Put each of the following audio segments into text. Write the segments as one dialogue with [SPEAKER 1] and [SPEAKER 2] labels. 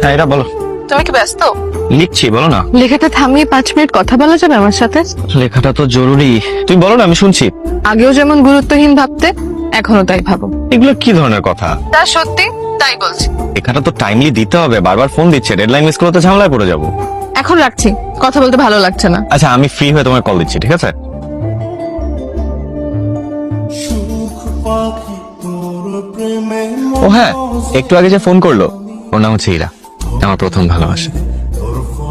[SPEAKER 1] হ্যাঁ এটা বলো।
[SPEAKER 2] তুমি কি ব্যস্ত?
[SPEAKER 1] লিখছি বলো না।
[SPEAKER 2] লেখাটা থামিয়ে পাঁচ মিনিট কথা বলা যাবে আমার সাথে?
[SPEAKER 1] লেখাটা তো জরুরি। তুমি বলো না আমি শুনছি।
[SPEAKER 2] আগেও যেমন গুরুত্বহীন ভাবতে এখনও তাই ভাবো।
[SPEAKER 1] এগুলো কি ধরনের কথা?
[SPEAKER 2] তা সত্যি তাই বলছি।
[SPEAKER 1] লেখাটা তো টাইমলি দিতে হবে বারবার ফোন দিচ্ছে ডেডলাইন মিস করলে তো ঝামেলায় পড়ে যাব।
[SPEAKER 2] এখন রাখছি কথা বলতে ভালো লাগছে না।
[SPEAKER 1] আচ্ছা আমি ফ্রি হয়ে তোমায় কল দিচ্ছি ঠিক আছে? ও হ্যাঁ একটু আগে যে ফোন করল। ওর নাম হচ্ছে ইরা, আমার প্রথম ভালোবাসা।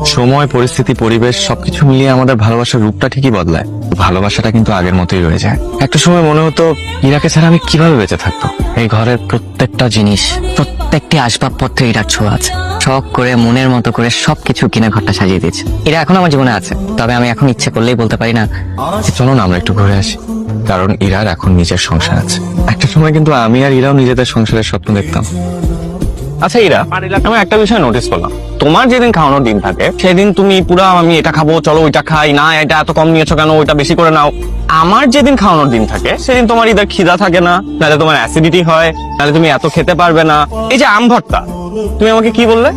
[SPEAKER 1] সময়, পরিস্থিতি, পরিবেশ, সবকিছু মিলিয়ে আমাদের ভালোবাসার রূপটা ঠিকই বদলায়। ভালোবাসাটা কিন্তু আগের মতোই রয়ে যায়। একটা সময় মনে হতো, ইরাকে ছাড়া আমি কীভাবে বেঁচে থাকতো এই ঘরের প্রত্যেকটা জিনিস,
[SPEAKER 3] প্রত্যেকটি আসবাবপত্রে এটার ছোঁয়া আছে। শখ করে, মনের মতো করে সবকিছু কিনে ঘরটা সাজিয়ে দিয়েছে। এরা এখন আমার জীবনে আছে, তবে আমি এখন ইচ্ছে করলেই বলতে পারি না।
[SPEAKER 1] চলো না আমরা একটু ঘুরে আসি। কারণ ইরার এখন নিজের সংসার আছে। একটা সময় কিন্তু আমি আর ইরাও নিজেদের সংসারের স্বপ্ন দেখতাম। আচ্ছা ইরা আমি একটা বিষয় নোটিস করলাম। তোমার যেদিন খাওয়ানোর দিন থাকে সেদিন তুমি পুরো আমি এটা খাব চলো ওইটা খাই না এটা এত কম নিয়েছো কেন ওইটা বেশি করে নাও। আমার যেদিন খাওয়ানোর দিন থাকে সেদিন তোমার ইদার খিদা থাকে না নাহলে তোমার অ্যাসিডিটি হয় নাহলে তুমি এত খেতে পারবে না। এই যে আম ভর্তা তুমি আমাকে কি বললে?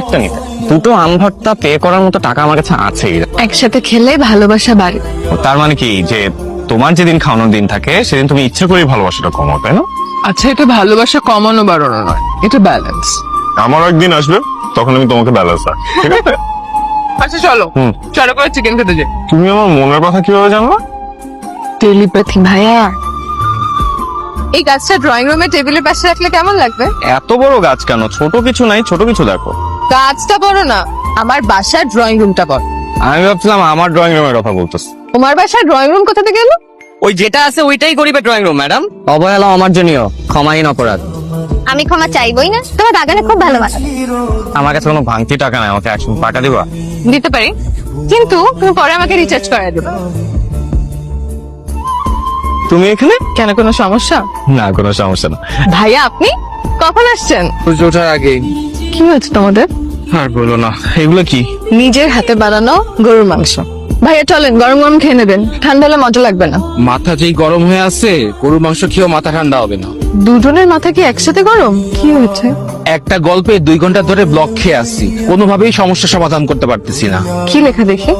[SPEAKER 1] একটা নিতে দুটো আম ভর্তা পে করার মতো টাকা আমার কাছে আছে
[SPEAKER 2] একসাথে খেলে ভালোবাসা বাড়ে।
[SPEAKER 1] তার মানে কি? যে তোমার যেদিন খাওয়ানোর দিন থাকে সেদিন তুমি ইচ্ছে করে ভালোবাসাটা কমাও তাই না?
[SPEAKER 2] আচ্ছা এটা ভালোবাসা কমানো বাড়ানো নয় এটা ব্যালেন্স
[SPEAKER 1] আমার একদিন আসবে তখন আমি তোমাকে ব্যালেন্স ঠিক আছে?
[SPEAKER 2] আচ্ছা চলো।
[SPEAKER 1] হুম।
[SPEAKER 2] চলো করে চিকেন খেতে যাই।
[SPEAKER 1] তুমি আমার মনের কথা কীভাবে জানলা?
[SPEAKER 2] টেলিপ্যাথি ভাইয়া। এই গাছটা ড্রয়িং রুমে টেবিলের পাশে রাখলে কেমন লাগবে?
[SPEAKER 1] এত বড় গাছ কেন? ছোট কিছু নাই ছোট কিছু দেখো।
[SPEAKER 2] গাছটা বড় না আমার বাসার ড্রয়িং রুমটা বড়।
[SPEAKER 1] আমি ভাবছিলাম আমার ড্রয়িং রুমের কথা বলতেছি।
[SPEAKER 2] তোমার বাসার ড্রয়িং রুম কোথা থেকে এলো?
[SPEAKER 3] ওই যেটা আছে ওইটাই করিবে ড্রয়িং রুম ম্যাডাম অবহেলা অমার্জনীয় ক্ষমাহীন অপরাধ।
[SPEAKER 4] আমি ক্ষমা চাইবই না। তোমার বাগানে খুব ভালোবাসা।
[SPEAKER 1] আমার কাছে কোনো ভাঙতি টাকা নাই আমাকে একশো টাকা দিবা?
[SPEAKER 2] দিতে পারি। কিন্তু তুমি পরে আমাকে রিচার্জ করাই দেবে।
[SPEAKER 1] তুমি এখানে?
[SPEAKER 2] কেন কোনো সমস্যা?
[SPEAKER 1] না কোনো সমস্যা না।
[SPEAKER 2] ভাইয়া আপনি কখন আসছেন?
[SPEAKER 1] সূর্য ওঠার আগে।
[SPEAKER 2] কি হয়েছে তোমাদের?
[SPEAKER 1] আর বলো না এগুলো কি?
[SPEAKER 2] নিজের হাতে বানানো গরুর মাংস। ভাইয়া চলেন গরম গরম খেয়ে নেবেন। ঠান্ডা হলে মজা লাগবে না।
[SPEAKER 5] মাথা যেই গরম হয়ে আছে গরুর মাংস খেয়েও মাথা ঠান্ডা হবে না।
[SPEAKER 2] দুজনের মাথা কি একসাথে গরম? কি হয়েছে?
[SPEAKER 5] একটা গল্পে দুই ঘণ্টা ধরে ব্লক খেয়ে আসছি। কোনোভাবেই সমস্যা সমাধান করতে পারতেছি না।
[SPEAKER 2] কি লেখা দেখি?